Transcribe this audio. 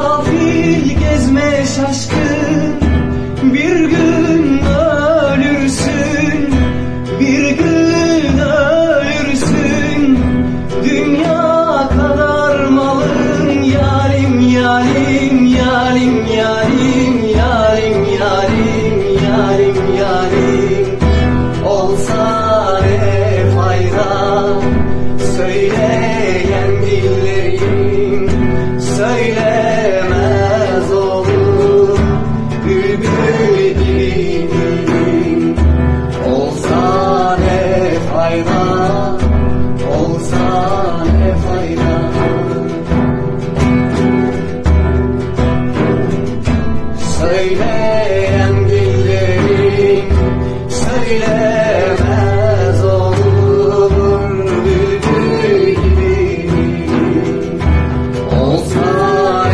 gafil gezme şaşkın. Bir gün ölürsün Bir gün ölürsün. Dünya kadar malın Yarim yarim yarim yarim Yarim yarim yarim yarim sevdiğini gördüm Olsa ne fayda? Olsa ne Söyleyen dillerim Söyle.